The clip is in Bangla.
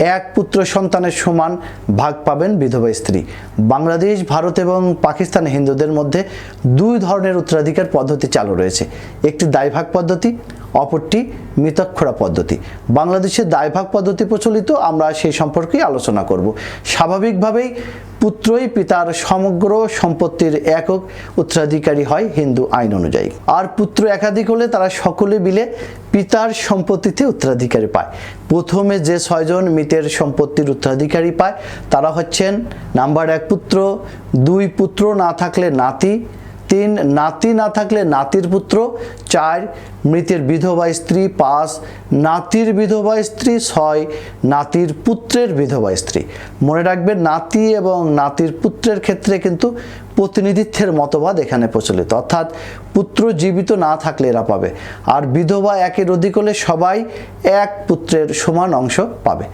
এক পুত্র সন্তানের সমান ভাগ পাবেন বিধবা স্ত্রী। বাংলাদেশ, ভারত এবং পাকিস্তান হিন্দুদের মধ্যে দুই ধরনের উত্তরাধিকার পদ্ধতি চালু রয়েছে। একটি দায়ভাগ পদ্ধতি, অপরটি মিতক্ষরা পদ্ধতি। বাংলাদেশে দায়ভাগ পদ্ধতি প্রচলিত, আমরা সেই সম্পর্কেই আলোচনা করব। স্বাভাবিকভাবেই পুত্রই পিতার সমগ্র সম্পত্তির একক উত্তরাধিকারী হয় হিন্দু আইন অনুযায়ী। আর পুত্র একাধিক হলে তারা সকলে মিলে পিতার সম্পত্তিতে উত্তরাধিকারী পায়। প্রথমে যে ছয়জন মৃতের সম্পত্তির উত্তরাধিকারী পায়, তারা হচ্ছেন, নাম্বার এক পুত্র, দুই পুত্র না থাকলে নাতি তিন নাতি না থাকলে নাতির পুত্র, চার মৃতের বিধবা স্ত্রী, পাঁচ নাতির বিধবা স্ত্রী, ছয় নাতির পুত্রের বিধবা স্ত্রী। মনে রাখবেন, নাতি এবং নাতির পুত্রের ক্ষেত্রে কিন্তু প্রতিনিধিত্বের মতবাদ এখানে প্রচলিত। অর্থাৎ পুত্র জীবিত না থাকলে এরা পাবে। আর বিধবা একের অধিক হলে সবাই এক পুত্রের সমান অংশ পাবে।